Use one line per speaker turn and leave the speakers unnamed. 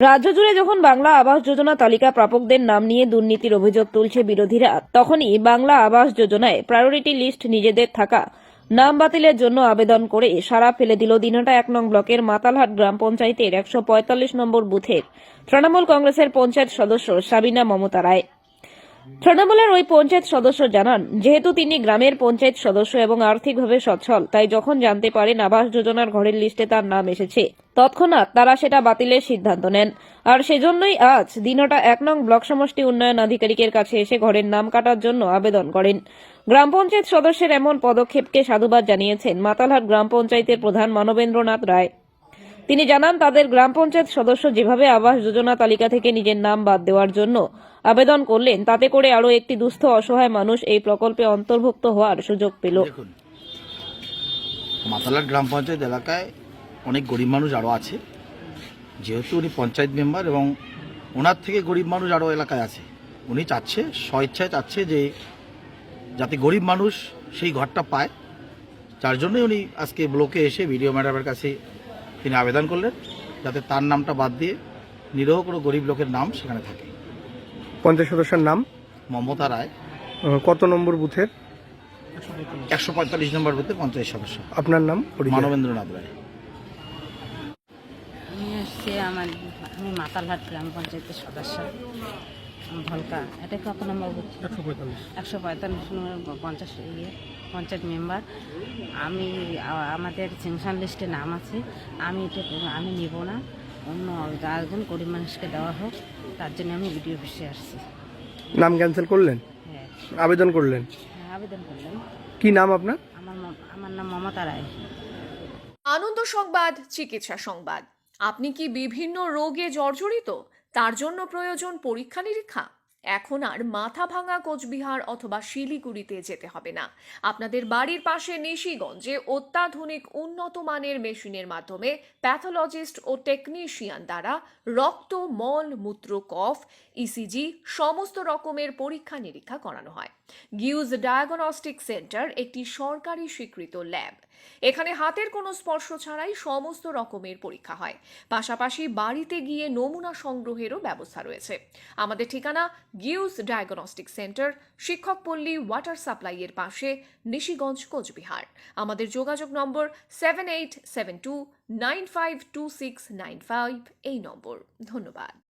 রাজ্য জুড়ে যখন বাংলা আবাস যোজনা তালিকা প্রাপকদের নাম নিয়ে দুর্নীতির অভিযোগ তুলছে বিরোধীরা, তখনই বাংলা আবাস যোজনায় প্রায়োরিটি লিস্ট নিজেদের থাকা, নাম বাতিলের জন্য আবেদন করে সারা ফেলে দিল দিনহাটা এক নং ব্লকের মাতালহাট গ্রাম পঞ্চায়েতের একশো পঁয়তাল্লিশ নম্বর বুথের তৃণমূল কংগ্রেসের পঞ্চায়েত সদস্য সাবিনা মমতা রায়। তৃণমূলের ওই পঞ্চায়েত সদস্য জানান, যেহেতু তিনি গ্রামের পঞ্চায়েত সদস্য এবং আর্থিকভাবে সচ্ছল, তাই যখন জানতে পারেন আবাস যোজনার ঘরের লিস্টে তার নাম এসেছে তৎক্ষণাৎ তারা সেটা বাতিলের সিদ্ধান্ত নেন। আর সেজন্যই আজ দিনটা এক নং ব্লক সমষ্টি উন্নয়ন আধিকারিকের কাছে এসে ঘরের নাম কাটার জন্য আবেদন করেন। গ্রাম পঞ্চায়েত সদস্যের এমন পদক্ষেপকে সাধুবাদ জানিয়েছেন মাতালহাট গ্রাম পঞ্চায়েতের প্রধান মানবেন্দ্রনাথ রায়। তিনি জানান, তাদের গ্রাম পঞ্চায়েত সদস্য যেভাবে আবাস যোজনা তালিকা থেকে নিজের নাম বাদ দেওয়ার জন্য আবেদন করলেন, তাতে করে আরও একটি দুস্থ অসহায় মানুষ এই প্রকল্পে অন্তর্ভুক্ত হওয়ার সুযোগ পেল।
মাতালার গ্রাম পঞ্চায়েত এলাকায় অনেক গরিব মানুষ আরও আছে। যেহেতু উনি পঞ্চায়েত মেম্বার এবং ওনার থেকে গরিব মানুষ আরও এলাকায় আছে। উনি চাচ্ছে স্বইচ্ছায় চাচ্ছে যে যাতে গরিব মানুষ সেই ঘরটা পায়। যার জন্যই উনি আজকে ব্লকে এসে ভিডিও ম্যাডামের কাছে তিনি আবেদন করলেন যাতে তার নামটা বাদ দিয়ে নিরহ কোনো গরিব লোকের নাম সেখানে থাকে।
পঞ্চায়েত সদস্যের নাম?
মমতা রায়।
কত নম্বর বুথের?
একশো পঁয়তাল্লিশ নম্বর বুথে পঞ্চায়েত সদস্য।
আপনার নাম।
মানবেন্দ্রনাথ রায়।
আমি এসছি আমার আমি মাতালহাট গ্রাম পঞ্চায়েতের সদস্য। ভলকা এটা কত নম্বর বুথ? একশো পঁয়তাল্লিশ। নম্বর পঞ্চাশ ইয়ে পঞ্চায়েত মেম্বার। আমি আমাদের সেংশন লিস্টে নাম আছে। আমি এটা আমি নেব না। অন্য একজন গরিব মানুষকে দেওয়া হোক। তার জন্য আমি ভিডিও অফিসে আসছি।
নাম ক্যান্সেল করলেন?
হ্যাঁ।
আবেদন করলেন?
হ্যাঁ, আবেদন করলেন
কি নাম আপনার?
আমার আমার নাম মমতা রায়।
আনন্দ সংবাদ চিকিৎসা সংবাদ। আপনি কি বিভিন্ন রোগে জর্জরিত? তার জন্য প্রয়োজন পরীক্ষা নিরীক্ষা এখন আর মাথা ভাঙা কোচবিহার অথবা শিলিগুড়িতে যেতে হবে না। আপনাদের বাড়ির পাশে নিশিগঞ্জে অত্যাধুনিক উন্নত মানের মেশিনের মাধ্যমে প্যাথোলজিস্ট ও টেকনিশিয়ান দ্বারা রক্ত, মল, মূত্র, কফ ইসিজি সমস্ত রকমের পরীক্ষা নিরীক্ষা করানো হয়। গিউজ ডায়াগনস্টিক সেন্টার একটি সরকারি স্বীকৃত ল্যাব। এখানে হাতের কোনো স্পর্শ ছাড়াই সমস্ত রকমের পরীক্ষা হয়। পাশাপাশি বাড়িতে গিয়ে নমুনা সংগ্রহেরও ব্যবস্থা রয়েছে। আমাদের ঠিকানা গিউজ ডায়াগনস্টিক সেন্টার শিক্ষকপল্লী ওয়াটার সাপ্লাইয়ের পাশে নিশিগঞ্জ, কোচবিহার। আমাদের যোগাযোগ number seven eight seven two nine five two six nine five এই নম্বর। ধন্যবাদ।